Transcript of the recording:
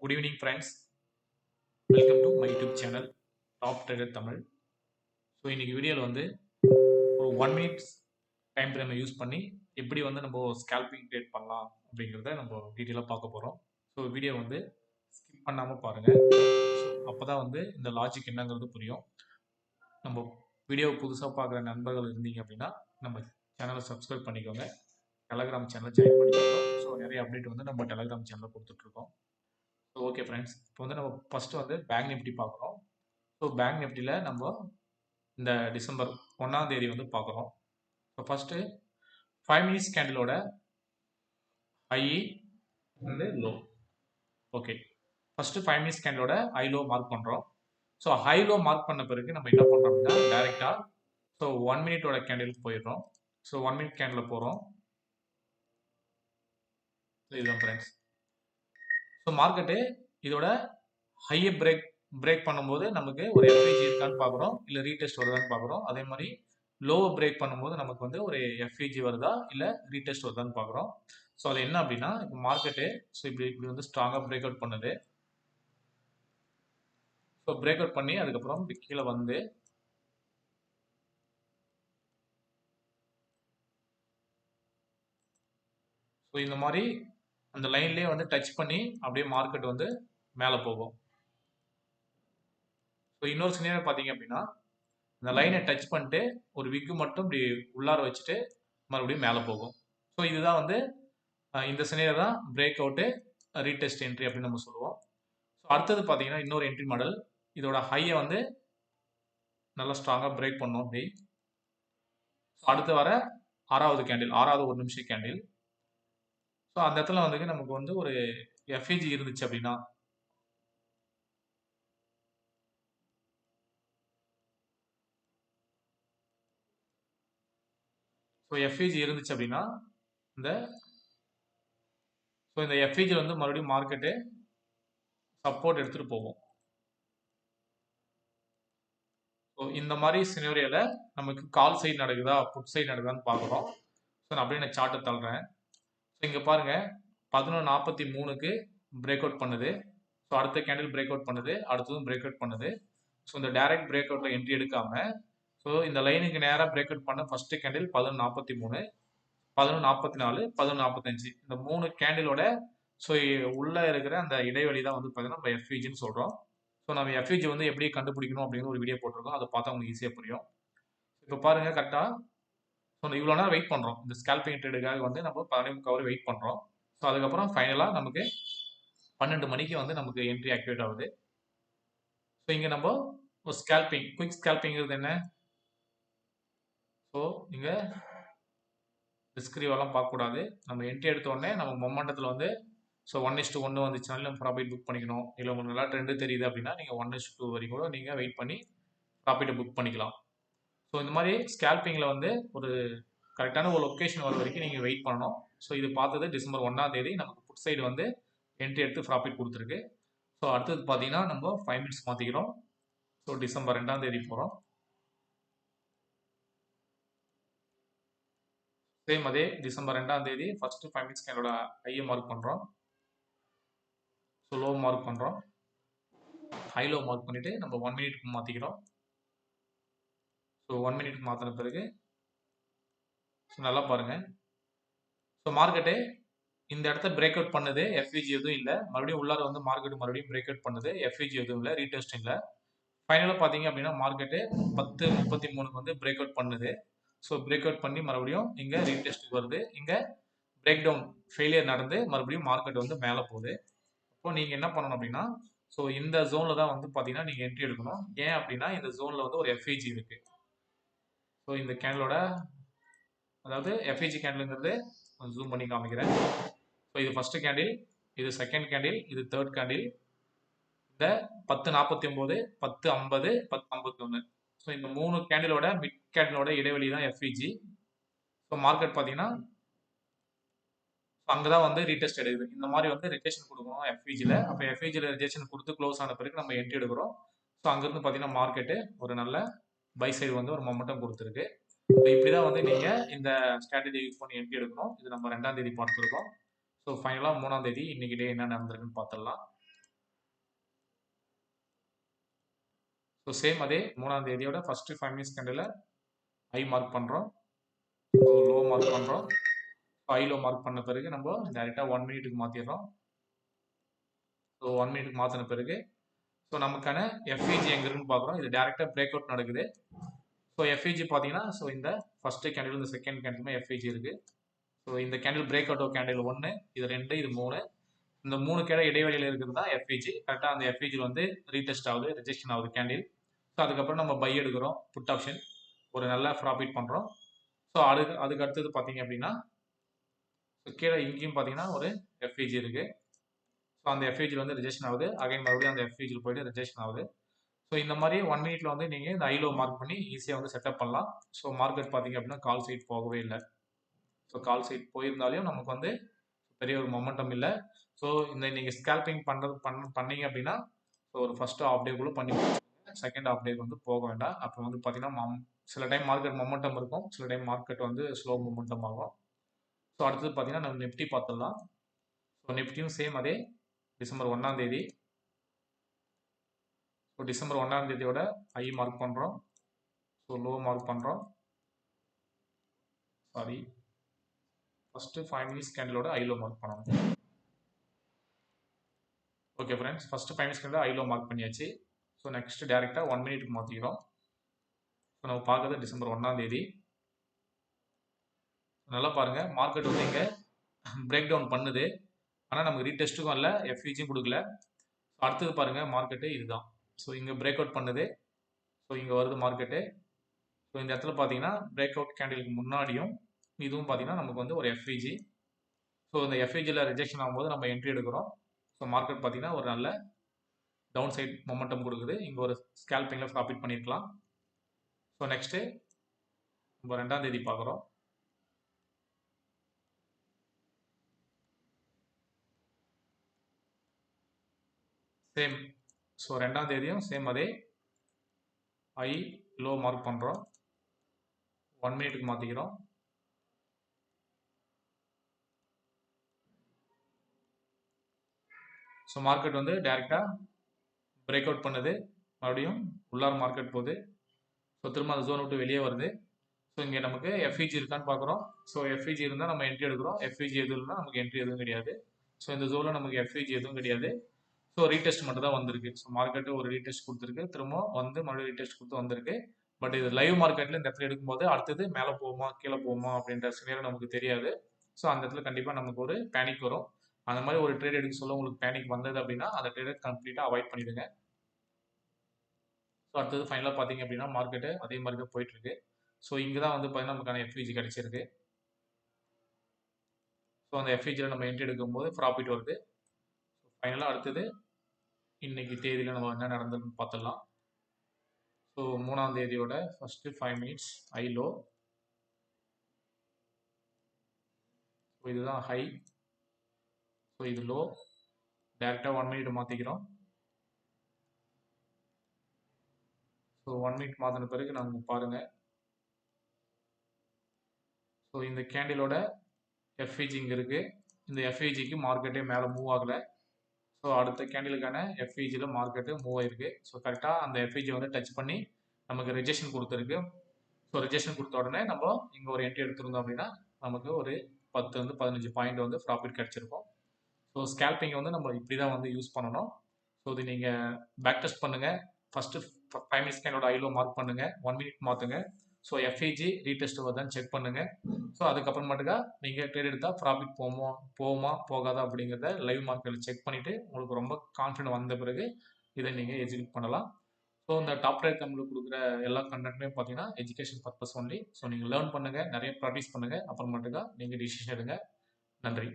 Good evening friends welcome to my YouTube channel top trader Tamil so இன்னைக்கு வீடியோவில் வந்து ஒரு ஒன் மினிட்ஸ் டைம் ஃப்ரேமை யூஸ் பண்ணி எப்படி வந்து நம்ம ஸ்கேல்பிங் ட்ரேட் பண்ணலாம் அப்படிங்கிறத நம்ம டீட்டெயிலாக பார்க்க போகிறோம் ஸோ வீடியோ வந்து ஸ்கிப் பண்ணாமல் பாருங்கள் அப்போ தான் வந்து இந்த லாஜிக் என்னங்கிறது புரியும். நம்ம வீடியோ புதுசாக பார்க்குற நண்பர்கள் இருந்தீங்க அப்படின்னா நம்ம சேனலை சப்ஸ்கிரைப் பண்ணிக்கோங்க. டெலகிராம் சேனல் ஜாயின் பண்ணிக்கோங்க. ஸோ நிறைய அப்டேட் வந்து நம்ம டெலகிராம் சேனலில் கொடுத்துட்ருக்கோம் ஓகே ஃப்ரெண்ட்ஸ் இப்போ வந்து நம்ம ஃபஸ்ட்டு வந்து பேங்க் நிஃப்டி பார்க்குறோம். ஸோ பேங்க் நிஃப்டியில் நம்ம இந்த டிசம்பர் ஒன்றாம் தேதி வந்து பார்க்குறோம். ஸோ ஃபஸ்ட்டு ஃபைவ் மினிட்ஸ் கேண்டிலோட ஐ வந்து low okay first five minutes கேண்டிலோட high low mark பண்ணுறோம் ஸோ ஹை லோ மார்க் பண்ண பிறகு நம்ம என்ன பண்ணுறோம் அப்படின்னா டேரெக்டாக ஸோ ஒன் மினிட்டோட கேண்டிலுக்கு போயிடுறோம். ஸோ ஒன் மினிட் கேண்டில் போகிறோம் இதுதான் ஃப்ரெண்ட்ஸ் ஸோ மார்க்கெட்டு இதோட ஹையை பிரேக் பிரேக் பண்ணும்போது நமக்கு ஒரு எஃப்ஐஜி இருக்கான்னு பார்க்குறோம். இல்லை ரீடெஸ்ட் வருதான்னு பார்க்குறோம். அதே மாதிரி லோவை பிரேக் பண்ணும்போது நமக்கு வந்து ஒரு எஃப்ஐஜி வருதா? இல்லை ரீடெஸ்ட் வருதான்னு பார்க்குறோம். ஸோ அது என்ன அப்படின்னா இப்போ மார்க்கெட்டு ஸோ இப்படி இப்படி வந்து ஸ்ட்ராங்காக பிரேக் அவுட் பண்ணுது. ஸோ பிரேக் அவுட் பண்ணி அதுக்கப்புறம் இப்படி கீழே வந்து ஸோ இந்த மாதிரி அந்த லைன்லேயே வந்து டச் பண்ணி அப்படியே மார்க்கெட் வந்து மேலே போகும். ஸோ இன்னொரு சினியர் பார்த்தீங்க அப்படின்னா இந்த லைனை டச் பண்ணிட்டு ஒரு விக்கு மட்டும் இப்படி உள்ளார வச்சுட்டு மறுபடியும் மேலே போகும். ஸோ இதுதான் வந்து இந்த சினியர் தான் பிரேக் அவுட்டு ரீடெஸ்ட் என்ட்ரி அப்படின்னு நம்ம சொல்லுவோம். ஸோ அடுத்தது பார்த்தீங்கன்னா இன்னொரு என்ட்ரி மாடல் இதோட ஹையை வந்து நல்லா ஸ்ட்ராங்காக பிரேக் பண்ணோம் அப்படி. ஸோ அடுத்து வர ஆறாவது கேண்டில் ஆறாவது ஒரு நிமிஷம் கேண்டில் ஸோ அந்த இடத்துல வந்து நமக்கு வந்து ஒரு எஃப்ஏஜி இருந்துச்சு அப்படின்னா ஸோ எஃப்ஏஜி இருந்துச்சு அப்படின்னா இந்த ஸோ இந்த எஃப்ஏஜி வந்து மறுபடியும் மார்க்கெட்டு சப்போர்ட் எடுத்துகிட்டு போகும் ஸோ இந்த மாதிரி சினிவரியில் நமக்கு கால் சைடு நடக்குதா புட் சைடு நடக்குதான்னு பார்க்குறோம். ஸோ நான் அப்படியே நான் சார்ட்டை தள்ளுறேன். இங்கே பாருங்கள் பதினொன்று நாற்பத்தி மூணுக்கு பிரேக் அவுட் பண்ணுது. ஸோ அடுத்த கேண்டில் பிரேக் அவுட் பண்ணுது. அடுத்ததும் பிரேக் அவுட் பண்ணுது. ஸோ இந்த டைரக்ட் பிரேக் அவுட்டில் என்ட்ரி எடுக்காமல் ஸோ இந்த லைனுக்கு நேராக பிரேக் அவுட் பண்ண ஃபஸ்ட்டு கேண்டில் பதினொன்று நாற்பத்தி மூணு பதினொன்று நாற்பத்தி நாலு பதினொன்று நாற்பத்தஞ்சு இந்த மூணு கேண்டிலோட ஸோ உள்ளே இருக்கிற அந்த இடைவெளி தான் வந்து பார்த்தீங்கன்னா நம்ம எஃப்இஜின்னு சொல்கிறோம் ஸோ நம்ம எஃப்இஜி வந்து எப்படி கண்டுபிடிக்கணும் அப்படின்னு ஒரு வீடியோ போட்டிருக்கோம். அதை பார்த்தா உங்களுக்கு ஈஸியாக புரியும். இப்போ பாருங்கள் கரெக்டாக ஸோ இவ்வளோ நேரம் வெயிட் பண்ணுறோம் இந்த ஸ்கேல்பிங் ட்ரேடுக்காக வந்து நம்ம பதினஞ்சு கவர் வெயிட் பண்ணுறோம் ஸோ அதுக்கப்புறம் ஃபைனலாக நமக்கு பன்னெண்டு மணிக்கு வந்து நமக்கு என்ட்ரி ஆக்டிவேட் ஆகுது. ஸோ இங்கே நம்ம ஒரு ஸ்கேல்பிங் குயிக் ஸ்கேல்பிங்கிறது என்ன? ஸோ இங்கே டிஸ்கிரிவெல்லாம் பார்க்கக்கூடாது. நம்ம என்ட்ரி எடுத்த உடனே நம்ம மொமெண்டத்தில் வந்து ஸோ ஒன் இஸ்ட்டு ஒன்று வந்துச்சுனாலும் நம்ம ப்ராஃபிட் புக் பண்ணிக்கணும். இல்லை உங்களுக்கு நல்லா ட்ரெண்டு தெரியுது அப்படின்னா நீங்கள் ஒன் இஸ்ட் டூ வரைக்கும் கூட நீங்கள் வெயிட் பண்ணி ப்ராஃபிட்டை புக் பண்ணிக்கலாம். ஸோ இந்த மாதிரி ஸ்கேல்பிங்கில் வந்து ஒரு கரெக்டான ஒரு லொக்கேஷன் வர வரைக்கும் நீங்கள் வெயிட் பண்ணணும். ஸோ இது பார்த்தது டிசம்பர் ஒன்றாம் தேதி நமக்கு புட் சைடு வந்து என்ட்ரி எடுத்து ப்ராஃபிட் கொடுத்துருக்கு. ஸோ அடுத்தது பார்த்தீங்கன்னா நம்ம ஃபைவ் மினிட்ஸ் மாற்றிக்கிறோம் ஸோ டிசம்பர் ரெண்டாம் தேதி போகிறோம் சேம் அதே டிசம்பர் ரெண்டாம் தேதி ஃபர்ஸ்ட் ஃபைவ் மினிட்ஸ்க்கு என்னோட ஹையை மார்க் பண்ணுறோம் ஸோ லோ மார்க் பண்ணுறோம் ஹை லோ மார்க் பண்ணிவிட்டு நம்ம ஒன் மினிட்க்கு மாற்றிக்கிறோம் ஸோ ஒன் மினிட் மாற்றின பிறகு ஸோ நல்லா பாருங்கள் ஸோ மார்க்கெட்டு இந்த இடத்த பிரேக் அவுட் பண்ணுது எஃப்இஜி எதுவும் இல்லை. மறுபடியும் உள்ளார வந்து மார்க்கெட் மறுபடியும் பிரேக் அவுட் பண்ணுது எஃப்இஜி எதுவும் இல்லை ரீடெஸ்ட் இல்லை. ஃபைனலாக பார்த்தீங்க அப்படின்னா மார்க்கெட்டு பத்து முப்பத்தி மூணுக்கு வந்து பிரேக் அவுட் பண்ணுது. ஸோ பிரேக் அவுட் பண்ணி மறுபடியும் இங்கே ரீடெஸ்ட்டுக்கு வருது. இங்கே பிரேக் டவுன் ஃபெயிலியர் நடந்து மறுபடியும் மார்க்கெட் வந்து மேலே போகுது. அப்போ நீங்கள் என்ன பண்ணணும் அப்படின்னா ஸோ இந்த ஜோனில் தான் வந்து பார்த்தீங்கன்னா நீங்கள் என்ட்ரி எடுக்கணும். ஏன் அப்படின்னா இந்த ஜோனில் வந்து ஒரு எஃப்ஐஜி இருக்குது ஸோ இந்த கேண்டிலோட அதாவது எஃப்ஐஜி கேண்டிலுங்கிறது ஜூம் பண்ணி காமிக்கிறேன். ஸோ இது ஃபஸ்ட்டு கேண்டில் இது செகண்ட் கேண்டில் இது தேர்ட் கேண்டில் இந்த பத்து நாற்பத்தி ஒம்பது பத்து ஐம்பது பத்து ஐம்பத்தி ஒன்று ஸோ இந்த மூணு கேண்டிலோட மிட் கேண்டிலோட இடைவெளி தான் எஃப்இஜி ஸோ மார்க்கெட் பார்த்தீங்கன்னா அங்கே தான் வந்து ரீடெஸ்ட் எடுக்குது. இந்த மாதிரி வந்து ரிஜெக்ஷன் கொடுக்கணும் எஃப்இஜியில் அப்போ எஃப்இஜியில் ரிஜெக்ஷன் கொடுத்து க்ளோஸ் ஆன பிறகு நம்ம என்ட்ரி எடுக்கிறோம். ஸோ அங்கேருந்து பார்த்தீங்கன்னா மார்க்கெட்டு ஒரு நல்ல பை சைடு வந்து ஒரு மொமெண்டம் கொடுத்துருக்கு. ஸோ இப்படி தான் வந்து நீங்க இந்த ஸ்ட்ராட்டஜி யூஸ் பண்ணி என்ட்ரி எடுக்கணும். இது நம்ம ரெண்டாம் தேதி பார்த்துருக்கோம். ஸோ ஃபைனலாக மூணாம் தேதி இன்னைக்கு டே என்ன நடந்திருக்குன்னு பார்த்துடலாம். ஸோ சேம் அதே மூணாம் தேதியோட first five minutes candle high mark பண்ணுறோம் ஸோ லோ மார்க் பண்ணுறோம் ஐ லோ மார்க் பண்ண பிறகு நம்ம டேரெக்டாக ஒன் மினிட்டுக்கு மாற்றிடுறோம் ஸோ ஒன் மினிட்டுக்கு மாற்றின பிறகு ஸோ நமக்கான எஃப்இஜி எங்கே இருக்குன்னு பார்க்குறோம். இது டேரெக்டாக பிரேக் அவுட் நடக்குது. ஸோ எஃப்இஜி பார்த்தீங்கன்னா ஸோ இந்த ஃபஸ்ட்டு கேண்டில் இந்த செகண்ட் கேண்டிலுமே எஃப்இஜி இருக்குது ஸோ இந்த கேண்டில் பிரேக் அவுட் கேண்டில் ஒன்று இது ரெண்டு இது மூணு. இந்த மூணு கேட இடைவெளியில் இருக்கிறது தான் எஃப்இஜி கரெக்டாக அந்த எஃப்இஜி வந்து ரீடெஸ்ட் ஆகுது ரிஜெக்ஷன் ஆகுது கேண்டில் ஸோ அதுக்கப்புறம் நம்ம பை எடுக்கிறோம் புட் ஆப்ஷன் ஒரு நல்ல ப்ராஃபிட் பண்ணுறோம் ஸோ அதுக்கு அதுக்கு அடுத்தது பார்த்தீங்க அப்படின்னா ஸோ கீழே இங்கேயும் பார்த்தீங்கன்னா ஒரு எஃப்இஜி இருக்குது ஸோ அந்த எஃப்இஜியில் வந்து ரிஜெக்ஷன் ஆகுது. அகைன் மறுபடியும் அந்த எஃப்இஜியில் போயிட்டு ரிஜெக்ஷன் ஆகுது. ஸோ இந்த மாதிரி ஒன் மினிட்ல வந்து நீங்கள் இந்த ஐலோ மார்க் பண்ணி ஈஸியாக வந்து செட்டப் பண்ணலாம். ஸோ மார்க்கெட் பார்த்தீங்க அப்படின்னா கால் சைட் போகவே இல்லை. ஸோ கால் சைட் போயிருந்தாலையும் நமக்கு வந்து பெரிய ஒரு மொமெண்டம் இல்லை. ஸோ இந்த நீங்கள் ஸ்கேல்பிங் பண்ணுறது பண்ண பண்ணீங்க அப்படின்னா ஸோ ஒரு ஃபஸ்ட்டு ஆஃப் டேக்குள்ளே பண்ணி செகண்ட் ஆஃப் டேக்கு வந்து போக வேண்டாம். அப்போ வந்து பார்த்தீங்கன்னா சில டைம் மார்க்கெட் மொமெண்டம் இருக்கும். சில டைம் மார்க்கெட் வந்து ஸ்லோ மொமெண்டம் ஆகும். ஸோ அடுத்தது பார்த்தீங்கன்னா நம்ம நிஃப்டி பார்த்துடலாம் ஸோ நிஃப்டியும் சேம் அதே. டிசம்பர் ஒன்றாம் தேதி. ஸோ டிசம்பர் ஒன்றாம் தேதியோட ஐ மார்க் பண்ணுறோம் ஸோ லோ மார்க் பண்ணுறோம் சாரி ஃபஸ்ட்டு ஃபைவ் மினிட்ஸ் கேண்டிலோட ஐலோ மார்க் பண்ணணும். Okay friends first five minutes candle high low mark பண்ணியாச்சு. ஸோ நெக்ஸ்ட்டு டேரெக்டாக ஒன் மினிட்க்கு மாற்றிக்கிறோம் ஸோ நம்ம பார்க்குறது டிசம்பர் ஒன்றாம் தேதி. நல்லா பாருங்கள் மார்க்கெட் வந்து இங்கே பிரேக் டவுன் பண்ணுது. ஆனால் நமக்கு ரீடெஸ்ட்டுக்கும் இல்லை எஃப்இஜியும் கொடுக்கல. ஸோ அடுத்தது பாருங்கள் மார்க்கெட்டு இதுதான். ஸோ இங்கே பிரேக் அவுட் பண்ணுது. ஸோ இங்கே வருது மார்க்கெட்டு ஸோ இந்த இடத்துல பார்த்தீங்கன்னா பிரேக் அவுட் கேண்டிலுக்கு முன்னாடியும் இதுவும் பார்த்தீங்கன்னா நமக்கு வந்து ஒரு எஃப்இஜி ஸோ இந்த எஃப்இஜியில் ரிஜெக்ஷன் ஆகும்போது நம்ம என்ட்ரி எடுக்கிறோம். ஸோ மார்க்கெட் பார்த்தீங்கன்னா ஒரு நல்ல டவுன் சைட் மொமெண்டம் கொடுக்குது. இங்கே ஒரு ஸ்கேல்பிங்கில் ப்ராஃபிட் பண்ணியிருக்கலாம் ஸோ நெக்ஸ்ட்டு நம்ம ரெண்டாம் தேதி பார்க்குறோம் சேம் ஸோ ரெண்டாம் தேதியும் சேம் அதே ஐ லோ மார்க் பண்ணுறோம் ஒன் மினிட்டுக்கு மாற்றிக்கிறோம் ஸோ மார்க்கெட் வந்து டைரெக்டாக பிரேக் அவுட் பண்ணுது. மறுபடியும் உள்ளார் மார்க்கெட் போகுது. ஸோ திரும்ப அந்த ஜோன் விட்டு வெளியே வருது. ஸோ இங்கே நமக்கு எஃப்இஜி இருக்கான்னு பார்க்குறோம் ஸோ எஃப்இஜி இருந்தால் நம்ம என்ட்ரி எடுக்கிறோம். எஃப்இஜி எதுவும் இல்லைனா நமக்கு என்ட்ரி எதுவும் கிடையாது. ஸோ இந்த ஜோனில் நமக்கு எஃப்இஜி எதுவும் கிடையாது. ஸோ ரீடெஸ்ட் மட்டும் தான் வந்திருக்கு. ஸோ மார்க்கெட்டு ஒரு ரீடெஸ்ட் கொடுத்துருக்கு. திரும்ப வந்து மறுபடியும் ரீடெஸ்ட் கொடுத்து வந்திருக்கு. பட் இது லைவ் மார்க்கெட்டில் இந்த இடத்துல எடுக்கும்போது அடுத்தது மேலே போகுமா கீழே போகுமா அப்படின்ற சினியர் நமக்கு தெரியாது. ஸோ அந்த இடத்துல கண்டிப்பாக நமக்கு ஒரு பேனிக் வரும். அந்த மாதிரி ஒரு ட்ரேட் எடுக்க சொல்ல உங்களுக்கு பேனிக் வந்தது அப்படின்னா அந்த ட்ரேடை கம்ப்ளீட்டாக அவாய்ட் பண்ணிடுங்க. ஸோ அடுத்தது ஃபைனலாக பார்த்தீங்க அப்படின்னா மார்க்கெட்டு அதே மாதிரி தான் போயிட்டுருக்கு. ஸோ இங்கே தான் வந்து பார்த்தீங்கன்னா நமக்கான எஃப்இஜி கிடச்சிருக்கு. ஸோ அந்த எஃப்இஜியில் நம்ம என்ட்ரி எடுக்கும்போது ப்ராஃபிட் வருது. ஸோ ஃபைனலாக அடுத்தது இன்னைக்கு தேதியில் நம்ம என்ன நடந்ததுன்னு பார்த்துடலாம். ஸோ மூணாம் தேதியோட first five minutes high low so இதுதான் ஹை ஸோ இது லோ டேரெக்டாக ஒன் மினிட் மாற்றிக்கிறோம் ஸோ ஒன் மினிட் மாற்றின பிறகு நாங்கள் பாருங்கள் ஸோ இந்த கேண்டிலோட எஃப்இஜி இங்கே இருக்குது இந்த எஃப்இஜிக்கு மார்க்கெட்டே மேலே மூவ் ஆகலை. ஸோ அடுத்த கேண்டிலுக்கான எஃப்இஜியில் மார்க்கெட்டு மூவ் ஆயிருக்கு. ஸோ கரெக்டாக அந்த எஃப்இஜி வந்து டச் பண்ணி நமக்கு ரிஜெக்ஷன் கொடுத்துருக்கு. ஸோ ரிஜெக்ஷன் கொடுத்த உடனே நம்ம இங்கே ஒரு என்ட்ரி எடுத்திருந்தோம் அப்படின்னா நமக்கு ஒரு பத்து வந்து பதினஞ்சு பாயிண்ட் வந்து ப்ராஃபிட் கிடச்சிருக்கும். ஸோ ஸ்கேல்பிங்கை வந்து நம்ம இப்படி தான் வந்து யூஸ் பண்ணணும். ஸோ இது நீங்கள் பேக் டெஸ்ட் பண்ணுங்கள் ஃபஸ்ட்டு ஃபைவ் மினிட்ஸ் என்னோடய ஐலோ மார்க் பண்ணுங்கள் ஒன் மினிட் மாற்றுங்க ஸோ எஃப்இஜி ரீடெஸ்ட் வருதான்னு செக் பண்ணுங்கள் ஸோ அதுக்கப்புறமேட்டுக்கா நீங்கள் ட்ரேட் எடுத்தால் ப்ராஃபிட் போகுமோ போகுமா போகாதா அப்படிங்கிறத லைவ் மார்க்கெட்டில் செக் பண்ணிவிட்டு உங்களுக்கு ரொம்ப கான்ஃபிடன்ட் வந்த பிறகு இதை நீங்கள் எஜுகேட் பண்ணலாம். ஸோ இந்த டாப் ரேட் கம்பெனியில் கொடுக்குற எல்லா கண்டென்ட்டுமே பார்த்தீங்கன்னா எஜுகேஷன் பர்பஸ் ஒன்லி ஸோ நீங்கள் லேர்ன் பண்ணுங்கள் நிறைய ப்ராக்டிஸ் பண்ணுங்கள் அப்புறமேட்டுக்கா நீங்கள் டிசிஷன் எடுங்க. நன்றி.